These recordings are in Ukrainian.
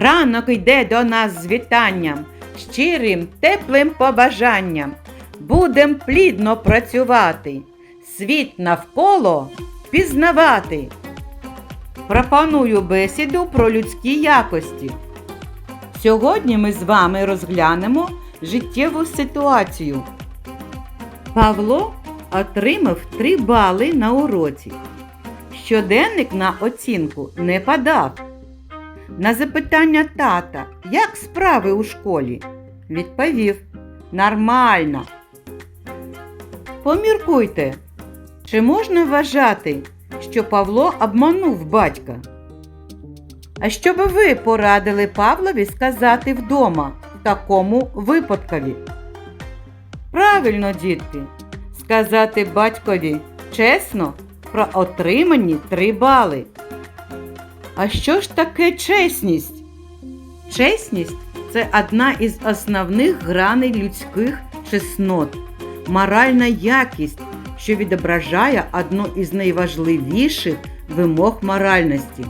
Ранок йде до нас з вітанням, щирим, теплим побажанням. Будем плідно працювати, світ навколо пізнавати. Пропоную бесіду про людські якості. Сьогодні ми з вами розглянемо життєву ситуацію. Павло отримав 3 бали на уроці. Щоденник на оцінку не подав. На запитання тата, як справи у школі, відповів Нормально. Поміркуйте, чи можна вважати, що Павло обманув батька? А що би ви порадили Павлові сказати вдома в такому випадкові? Правильно, дітки, сказати батькові чесно про отримані три бали. А що ж таке чесність? Чесність це одна із основних граней людських чеснот, моральна якість, що відображає одну із найважливіших вимог моральності.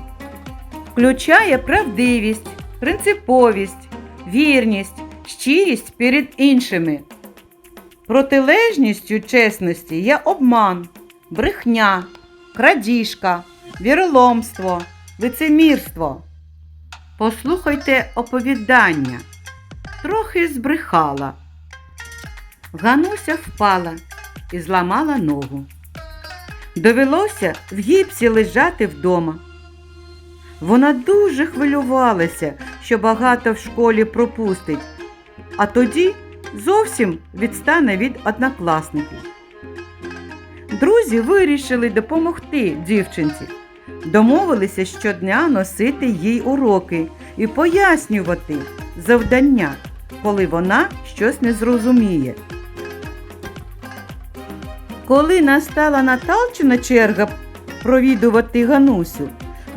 Включає правдивість, принциповість, вірність, щирість перед іншими. Протилежністю чесності є обман, брехня, крадіжка, віроломство, лицемірство. Послухайте оповідання. Трохи збрехала. Гануся впала і зламала ногу. Довелося в гіпсі лежати вдома. Вона дуже хвилювалася, що багато в школі пропустить, а тоді зовсім відстане від однокласників. Друзі вирішили допомогти дівчинці. Домовилися щодня носити їй уроки і пояснювати завдання, коли вона щось не зрозуміє. Коли настала Наталчина черга провідувати Ганусю,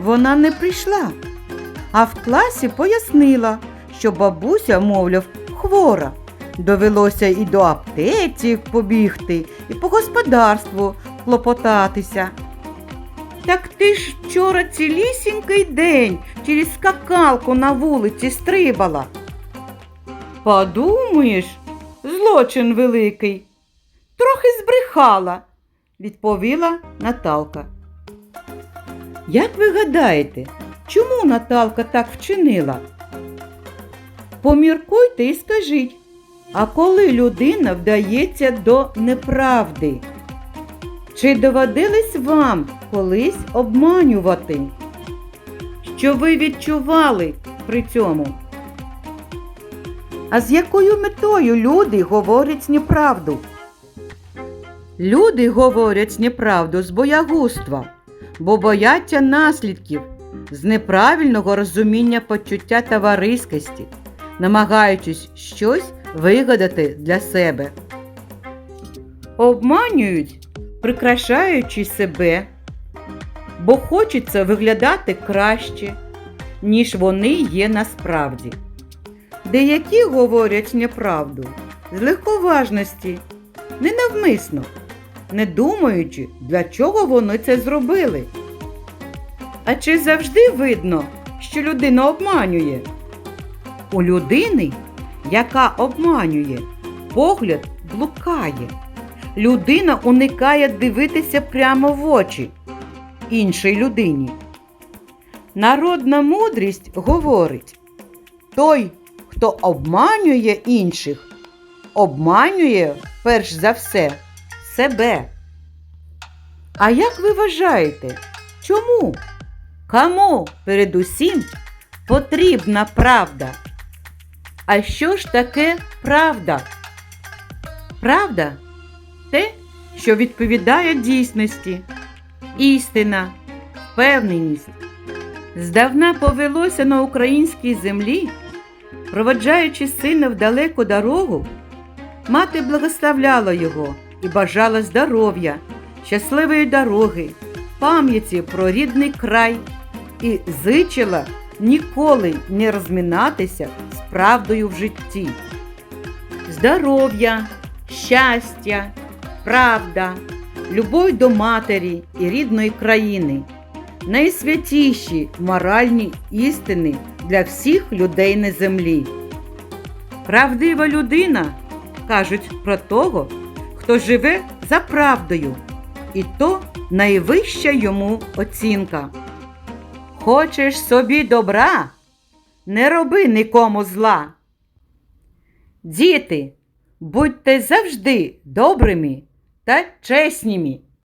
вона не прийшла, а в класі пояснила, що бабуся, мовляв, хвора. Довелося і до аптеці побігти, і по господарству клопотатися. Так ти ж вчора цілісінький день через скакалку на вулиці стрибала. Подумаєш, злочин великий. Трохи збрехала, відповіла Наталка. Як ви гадаєте, чому Наталка так вчинила? Поміркуйте і скажіть, а коли людина вдається до неправди? Чи доводилось вам колись обманювати? Що ви відчували при цьому? А з якою метою люди говорять неправду? Люди говорять неправду з боягузтва, бо бояться наслідків, з неправильного розуміння почуття товариськості, намагаючись щось вигадати для себе. Обманюють, прикрашаючи себе, бо хочеться виглядати краще, ніж вони є насправді. Деякі говорять неправду з легковажності, ненавмисно, не думаючи, для чого вони це зробили. А чи завжди видно, що людина обманює? У людини, яка обманює, погляд блукає. Людина уникає дивитися прямо в очі іншій людині. Народна мудрість говорить: той, хто обманює інших, обманює перш за все себе. А як ви вважаєте, чому? Кому передусім потрібна правда? А що ж таке правда? Правда те, що відповідає дійсності, істина, впевненість. Здавна повелося на українській землі, проводжаючи сина в далеку дорогу, мати благословляла його і бажала здоров'я, щасливої дороги, пам'яті про рідний край і зичила ніколи не розмінатися з правдою в житті. Здоров'я, щастя, правда, любов до матері і рідної країни, найсвятіші моральні істини для всіх людей на землі. Правдива людина кажуть про того, хто живе за правдою, і то найвища йому оцінка. Хочеш собі добра, не роби нікому зла. Діти, будьте завжди добрими та чесніми.